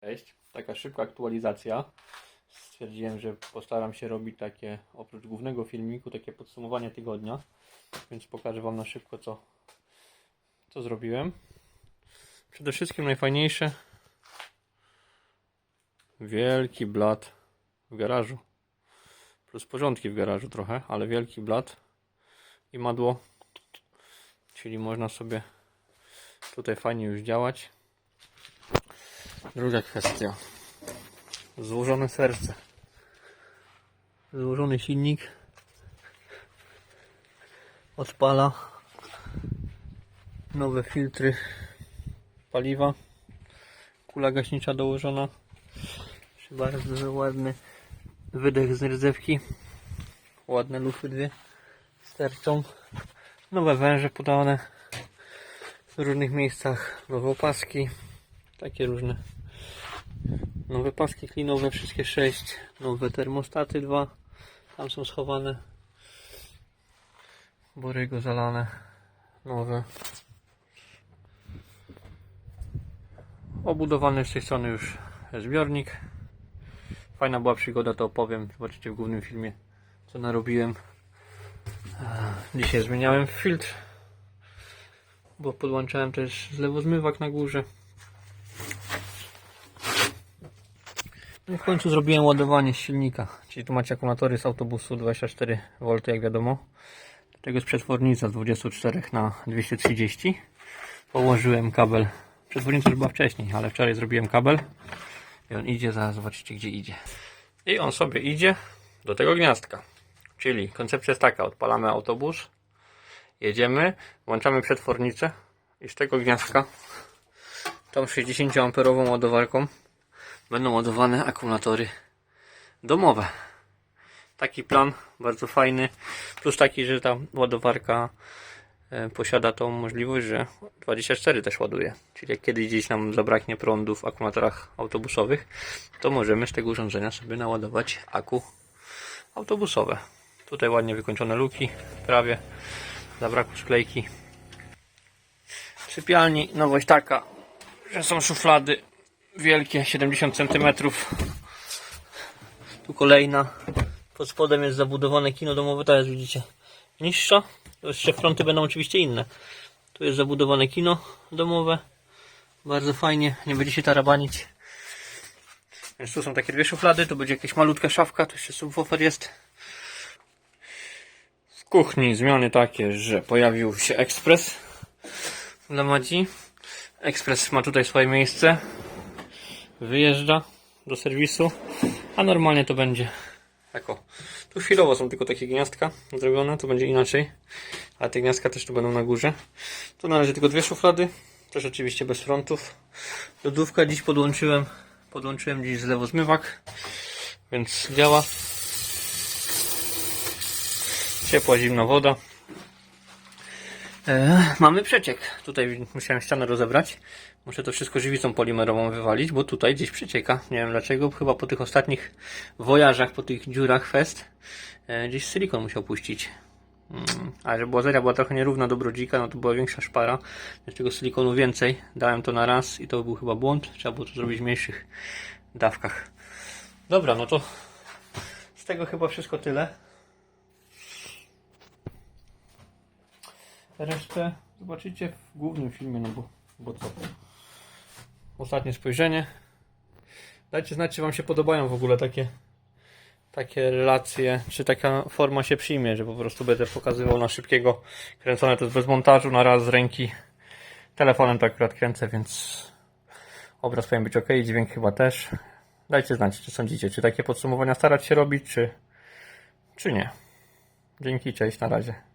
Cześć, taka szybka aktualizacja. Stwierdziłem, że postaram się robić takie, oprócz głównego filmiku, takie podsumowanie tygodnia. Więc pokażę Wam na szybko, co, co zrobiłem. Przede wszystkim najfajniejsze. Wielki blat w garażu. Plus porządki w garażu trochę, ale wielki blat i madło. Czyli można sobie tutaj fajnie już działać. Druga kwestia. Złożone serce. Złożony silnik. Odpala. Nowe filtry paliwa. Kula gaśnicza dołożona. Bardzo ładny wydech z rydzewki. Ładne lufy dwie. Sterczą. Nowe węże podane w różnych miejscach. Nowe opaski. Takie różne. Nowe paski klinowe, wszystkie sześć. Nowe termostaty dwa. Tam są schowane. Borygo zalane. Nowe. Obudowany z tej strony już zbiornik. Fajna była przygoda, to opowiem. Zobaczycie w głównym filmie, co narobiłem. Dzisiaj zmieniałem filtr, bo podłączałem też zlewozmywak na górze. I w końcu zrobiłem ładowanie silnika. Czyli tu macie akumulatory z autobusu 24V, jak wiadomo. Do tego jest przetwornica z 24 na 230. Położyłem kabel. Przetwornica już była wcześniej, ale wczoraj zrobiłem kabel. I on idzie, zaraz zobaczycie gdzie idzie. I on sobie idzie do tego gniazdka. Czyli koncepcja jest taka, odpalamy autobus, jedziemy, włączamy przetwornicę i z tego gniazdka tą 60 amperową ładowarką będą ładowane akumulatory domowe. Taki plan, bardzo fajny. Plus taki, że ta ładowarka e, posiada tą możliwość, że 24 też ładuje. Czyli jak kiedyś gdzieś nam zabraknie prądu w akumulatorach autobusowych, to możemy z tego urządzenia sobie naładować aku autobusowe. Tutaj ładnie wykończone luki, prawie zabrakło sklejki. W sypialni nowość taka, że są szuflady wielkie, 70 cm. Tu kolejna. Pod spodem jest zabudowane kino domowe, to jest widzicie niższa. Jeszcze fronty będą oczywiście inne. Tu jest zabudowane kino domowe. Bardzo fajnie, nie będzie się tarabanić. Więc tu są takie dwie szuflady, tu będzie jakaś malutka szafka, tu jeszcze subwoofer jest. W kuchni zmiany takie, że pojawił się ekspres dla Madzi. Ekspres ma tutaj swoje miejsce wyjeżdża do serwisu, a normalnie to będzie jako. Tu chwilowo są tylko takie gniazdka zrobione, to będzie inaczej, a te gniazdka też tu będą na górze. Tu na razie tylko dwie szuflady, też oczywiście bez frontów. Lodówka dziś podłączyłem, podłączyłem dziś zlewozmywak, więc działa. Ciepła, zimna woda. E, mamy przeciek. Tutaj musiałem ścianę rozebrać. Muszę to wszystko żywicą polimerową wywalić, bo tutaj gdzieś przecieka. Nie wiem dlaczego. Chyba po tych ostatnich wojażach, po tych dziurach fest, e, gdzieś silikon musiał puścić. Mm, a że błazeria była trochę nierówna do brodzika, no to była większa szpara. Więc tego silikonu więcej. Dałem to na raz i to był chyba błąd. Trzeba było to zrobić w mniejszych dawkach. Dobra, no to z tego chyba wszystko tyle. Resztę zobaczycie w głównym filmie, no bo, bo co? Ostatnie spojrzenie. Dajcie znać, czy Wam się podobają w ogóle takie, takie relacje, czy taka forma się przyjmie, że po prostu będę pokazywał na szybkiego. Kręcone to jest bez montażu, na raz z ręki. Telefonem to akurat kręcę, więc obraz powinien być ok, dźwięk chyba też. Dajcie znać, czy sądzicie, czy takie podsumowania starać się robić, czy, czy nie. Dzięki, cześć, na razie.